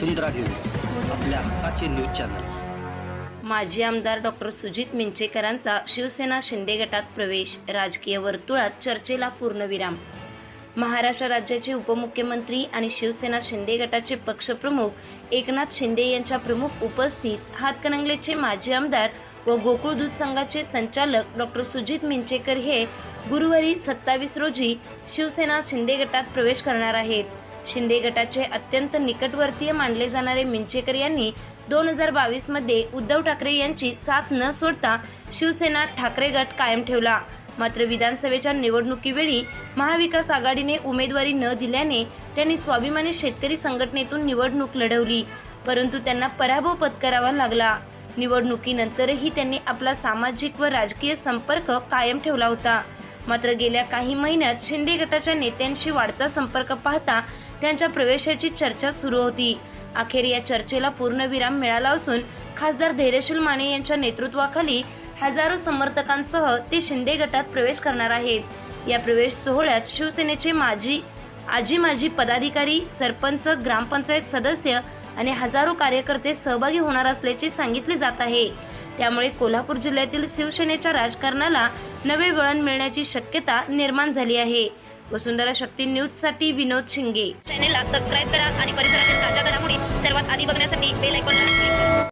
वसुंधरा news आपल्या हक्काचे news channel. माजी आमदार डॉक्टर सुजित मिंचेकरांचा शिवसेना शिंदे गटात प्रवेश राजकीय वर्तुळात चर्चेला पूर्णविराम महाराष्ट्र राज्याचे उपमुख्यमंत्री आणि शिवसेना शिंदे गटाचे पक्षप्रमुख एकनाथ शिंदे यांच्या प्रमुख उपस्थित हातकणंगलेचे माजी आमदार व गोकुळ दूध संघाचे संचालक डॉक्टर सुजित मिंचेकर हे गुरुवारी सत्तावीस रोजी शिवसेना शिंदे गटात प्रवेश करणार आहेत. शिंदे गटाचे अत्यंत निकटवर्तीय मानले जाणारे मिंचेकर यांनी दोन हजार बावीसमध्ये उद्धव ठाकरे यांची साथ न सोडता शिवसेना ठाकरे गट कायम ठेवला. मात्र विधानसभेच्या निवडणुकीवेळी महाविकास आघाडीने उमेदवारी न दिल्याने त्यांनी स्वाभिमानी शेतकरी संघटनेतून निवडणूक लढवली परंतु त्यांना पराभव पत्करावा लागला. निवडणुकीनंतरही त्यांनी आपला सामाजिक व राजकीय संपर्क कायम ठेवला होता. मात्र गेल्या काही महिन्यात शिंदे गटाच्या नेत्यांशी वाढता संपर्क पाहता त्यांच्या प्रवेशाची चर्चा सुरू होती. अखेर या चर्चेला पूर्णविराम मिळाला असून खासदार धैर्यशील माने यांच्या नेतृत्वाखाली हजारो समर्थकांसह ते शिंदे गटात प्रवेश करणार आहेत. या प्रवेश सोहळ्यात शिवसेनेचे माजी आजी माजी पदाधिकारी सरपंच ग्रामपंचायत सदस्य आणि हजारो कार्यकर्ते सहभागी होणार असल्याचे सांगितले जात आहे. त्यामुळे कोल्हापूर जिल्ह्यातील शिवसेनेच्या राजकारणाला नवे वळण मिळण्याची शक्यता निर्माण झाली आहे. वसुंधरा शक्ती न्यूजसाठी विनोद शिंगे. चॅनेलला सबस्क्राईब करा आणि परिसरातील ताज्या घडामोडी सर्वात आधी बघण्यासाठी बेल ऐकून